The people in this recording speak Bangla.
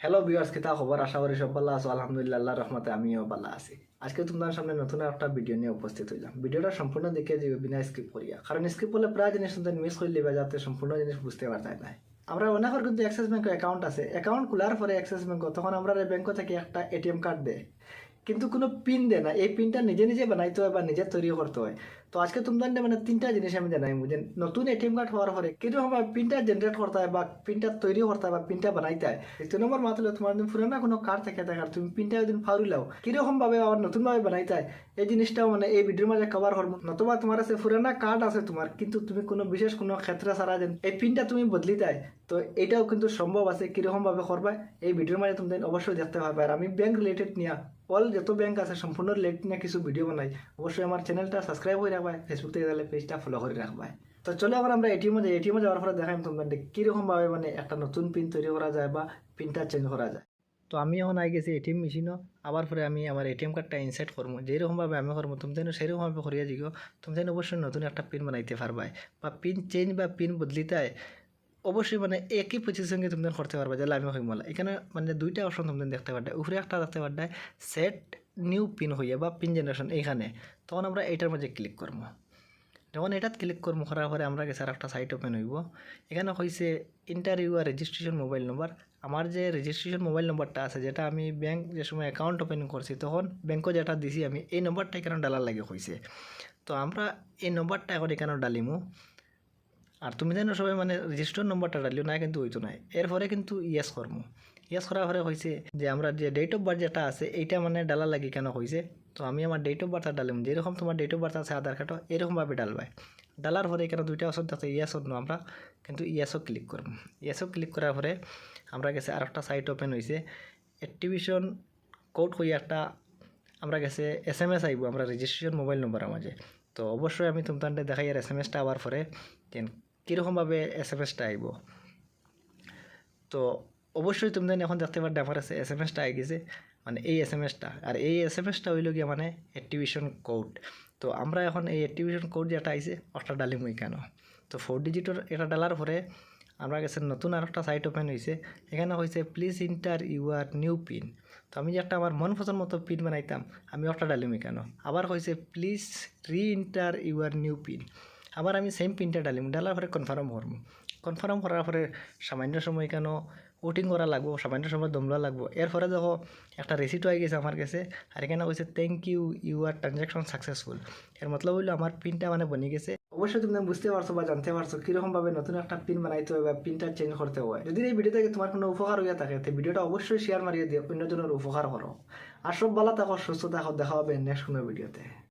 হ্যালো বিয়ার্স কিতা খবর? আশা করি সব ভালো আছো। আলহামদুলিল্লাহ, আল্লাহর রহমতে আমিও ভালো আছি। আজকে তোমাদের সামনে নতুন একটা ভিডিও নিয়ে উপস্থিত হইলাম। ভিডিওটা সম্পূর্ণ দেখে যাবে বিনা স্কিপ করিয়া। কারণ স্কিপ করলে প্রায় জিনিস তোমাদের মিস করে লিবা যাতে সম্পূর্ণ জিনিস বুঝতে পারতাই নাই আমরা অনেকের কিন্তু অ্যাক্সিস ব্যাংক অ্যাকাউন্ট আছে। অ্যাকাউন্ট খোলার পরে অ্যাক্সিস ব্যাঙ্ক তখন আমরা ব্যাংক থেকে একটা এটিএম কার্ড দেয়। কিন্তু কোনো পিন দেয় না। এই পিনটা নিজে নিজে বানাইতে হয় বা নিজে তৈরি করতে হয়। তো আজকে তোমাদের মানে তিনটা জিনিস আমি জানাই যে নতুন এটিএম কার্ড হওয়ার পরে কীরকম পিনটা জেনারেট করতে হয় বা পিনটা তৈরি করতে হয় বা পিনটা বানাইতে হয়। দ্বিতীয় নম্বর মাত্র, তোমার যদি পুরানা কোনো কার্ড থাকে দেখার তুমি পিনটা যদি ফাউরি লাও কীরকম ভাবে আবার নতুন ভাবে বানাইতে হয়, এই জিনিসটাও মানে এই ভিডিওর মাঝে কভার করব। নতুবা তোমার আছে পুরানা কার্ড আছে তোমার, কিন্তু তুমি কোনো বিশেষ কোনো ক্ষেত্রে ছাড়া যেন এই পিনটা তুমি বদলি দেয় তো এটাও কিন্তু সম্ভব আছে কীরকম ভাবে করবা, এই ভিডিওর মাঝে তুমি অবশ্যই দেখতে পারবে আর আমি ব্যাংক রিলেটেড নিয়ে অল যত ব্যাংক আছে, সম্পূর্ণ রিলেটেড নিয়ে কিছু ভিডিও বানাই, অবশ্যই আমার চ্যানেলটা সাবস্ক্রাইব করে রাখবা ফেসবুক থেকে গেলে পেজটা ফলো করে রাখবা তো চলে আবার আমরা এটিএমে যাই। এটিএমে যাওয়ার পরে দেখাই তোমাদের কীরকম ভাবে মানে একটা নতুন পিন তৈরি করা যায় বা পিনটা চেঞ্জ করা যায়। তো আমি এখন আই গেছি এটিএম মেশিনও আবার পরে আমি আমার এটিএম কার্ডটা ইনসার্ট করব। যেরকমভাবে আমি করব, তুমি যেন সেরকমভাবে করিয়া জিগো, তুমি যেন অবশ্যই নতুন একটা পিন বানাইতে পারবাই। বা পিন চেঞ্জ বা পিন বদলিতে অবশ্যই মানে একই সঙ্গে তুমি করতে পারবা যে আমি হইম এখানে মানে দুইটা অপশন তুমি দেখতে পারবে। উপরে একটা দেখতে পারবে সেট নিউ পিন হইয়া বা পিন জেনারেশন এইখানে, তখন আমরা এইটার মধ্যে ক্লিক করব। যখন এটাত ক্লিক করব, করার পরে আমরা গেছে আর একটা সাইট ওপেন হইব। এখানে হয়েছে ইন্টারভিউ আর রেজিস্ট্রেশন মোবাইল নম্বর আমার যে রেজিস্ট্রেশন মোবাইল নম্বরটা আছে, যেটা আমি ব্যাংক যে সময় অ্যাকাউন্ট ওপেন করছি, তখন ব্যাংকও যেটা দিছি, আমি এই নম্বরটা এখানে ডালার লাগে হয়েছে তো আমরা এই নম্বরটা এখন এখানে ডালিমু। আর তুমি জানো সবাই মানে রেজিস্টার নম্বরটা ডালিও না, কিন্তু হইতো নাই এরপরে কিন্তু ইয়েস করমু ইয়েস করার পরে হয়েছে যে আমরা যে ডেট অফ বার্থ যেটা আছে, এইটা মানে ডালা লাগি কেন হয়েছে তো আমি আমার ডেট অফ বার্থটা ডালিম। যেরকম তোমার ডেট অফ বার্থ আছে, আধার কার্ডও এরকমভাবে ডালবাই ডালার পরে এখানে দুইটা অপশন আছে, ইয়েস অন্য আমরা কিন্তু ইয়েসও ক্লিক করব। ইয়েসও ক্লিক করার পরে আমরা গেছে আর একটা সাইট ওপেন হয়েছে অ্যাক্টিভিশন কোড হয়ে একটা আমরা গেছে এস এম এস আইব, আমরা রেজিস্ট্রেশন মোবাইল নম্বরের মাঝে তো অবশ্যই আমি তোমাদের দেখাই আর এস এম এসটা আবার পরে, কেন কীরকমভাবে এস এম এসটা আইব। তো অবশ্যই তুমি এখন দেখতে পারবে আমার কাছে এস এম এসটা আই গেছে মানে এই এস এম এসটা আর এই এস এম এসটা হইল গিয়ে মানে অ্যাক্টিভিশন কোড তো আমরা এখন এই অ্যাক্টিভিশন কোড যেটা আইছে, ওটা ডালিমই কেন? তো ফোর ডিজিটের এটা ডালার পরে আমরা গেছে নতুন আর একটা সাইট ওপেন হয়েছে এখানে হয়েছে please enter your new pin তো আমি যে একটা আমার মন পছন্দ মতো পিন বানাইতাম, আমি ওটা ডালিমি কেন? আবার হয়েছে প্লিজ রি ইন্টার ইউআর নিউ পিন আবার আমি সেম পিনটা ডালিম, ডালার পরে কনফার্ম করব কনফার্ম করার পরে সামান্য সময় কেন ওটিং করা লাগবো, সামান্য সময় দমলা লাগবো। এরপরে দেখো একটা রেসিটও হয়ে গেছে আমার কাছে আর এখানে হয়েছে thank you your transaction successful এর মতলব হইল আমার পিনটা মানে বনে গেছে। অবশ্যই তুমি বুঝতে পারছ বা জানতে পারছ কীরকম ভাবে নতুন একটা পিন বানাইতে হবে বা পিনটা চেঞ্জ করতে হয়। যদি এই ভিডিও থেকে তোমার কোনো উপকার হইয়া থাকে, তো ভিডিওটা অবশ্যই শেয়ার মারিয়ে দিও অন্যজনের উপকার করো আর সব ভালো থাকো সুস্থ থাকো দেখা হবে নেক্সট কোনো ভিডিওতে